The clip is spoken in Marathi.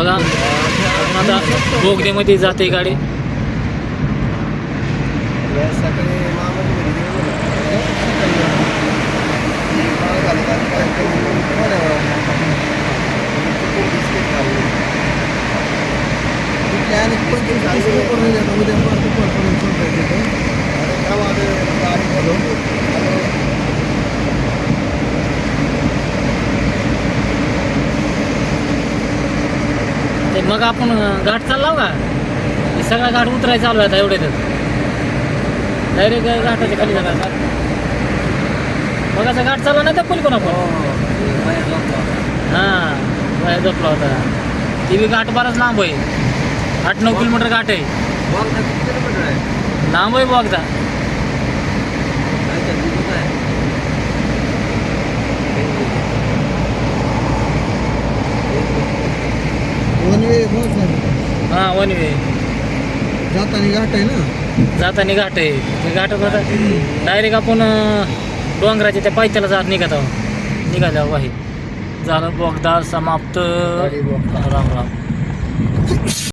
बघा. आता बोगदेमध्ये जाते गाडी. ते मग आपण घाट चालला का? सगळा घाट उतरायचा चालू आहे आता एवढ्यातच डायरेक्ट घाटाच्या खाली जाणार मग असं घाट चालला नाही तर कोणी कोण आपण हां. बाहेर झोपला होता. ती बी घाट बराच लांब आहे. आठ नऊ किलोमीटर घाट आहे? लांब आहे बघता काय ते दिवस आहे? One way. हां वन वे जाताना घाट आहे ना? जाताना घाट आहे. ते घाटात आता डायरेक्ट आपण डोंगराच्या त्या पायथ्याला जात निघत आहोत. निघाल्यावर आहे. झालं बोगदा समाप्त. राम राम.